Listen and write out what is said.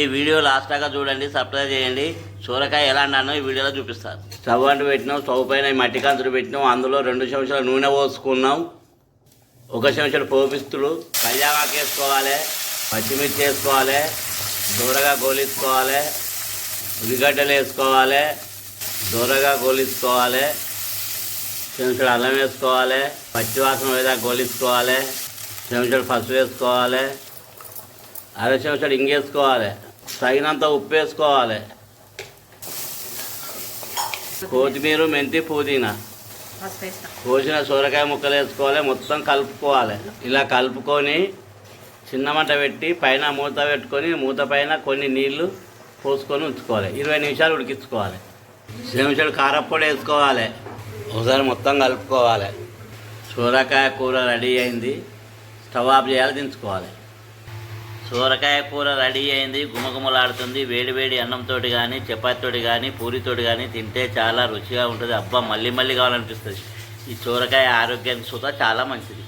ఈ video last దాకా చూడండి సబ్స్క్రైబ్ చేయండి. సూరకాయ ఎలా అన్నానో ఈ వీడియోలో చూపిస్తాను. స్టవ్ అంటు పెట్టినాం స్టవ్ పైన మట్టి కంచులు పెట్టినాం అందులో రెండు చెంచాల నూనె పోసుకున్నాం. ఒక చెంచాడు పోపిస్తులు కళ్యామాకు వేసుకోవాలి పచ్చిమిర్చి వేసుకోవాలి దూరగా గోలించుకోవాలి ఉల్లిగడ్డలు వేసుకోవాలి దూరగా గోలించుకోవాలి చెంచుడు అల్లం వేసుకోవాలి పచ్చివాసన మీద గోలించుకోవాలి చెంచుడు పసుపు వేసుకోవాలి అర చెంచాడు ఇంగేసుకోవాలి. తగినంత ఉప్పు వేసుకోవాలి. కొత్తిమీర మెంతి పుదీనా. కోసిన సొరకాయ ముక్కలు వేసుకోవాలి మొత్తం కలుపుకోవాలి. ఇలా కలుపుకొని చిన్న మంట పెట్టి పైన మూత పెట్టుకొని మూత పైన కొన్ని నీళ్ళు పోసుకొని ఉంచుకోవాలి. ఇరవై నిమిషాలు ఉడికించుకోవాలి. నిమిషాలు కారప్పొడి వేసుకోవాలి. ఒకసారి మొత్తం కలుపుకోవాలి. సూరకాయ కూర రెడీ అయింది. స్టవ్ ఆఫ్ చేయాలి దించుకోవాలి. సూరకాయ కూర రెడీ అయింది గుమగుమలాడుతుంది వేడి వేడి అన్నంతో కానీ చపాతీతోటి కానీ పూరితోటి కానీ తింటే చాలా రుచిగా ఉంటుంది. అబ్బా మళ్ళీ మళ్ళీ కావాలనిపిస్తుంది. ఈ సూరకాయ ఆరోగ్యానికి సుతా చాలా మంచిది.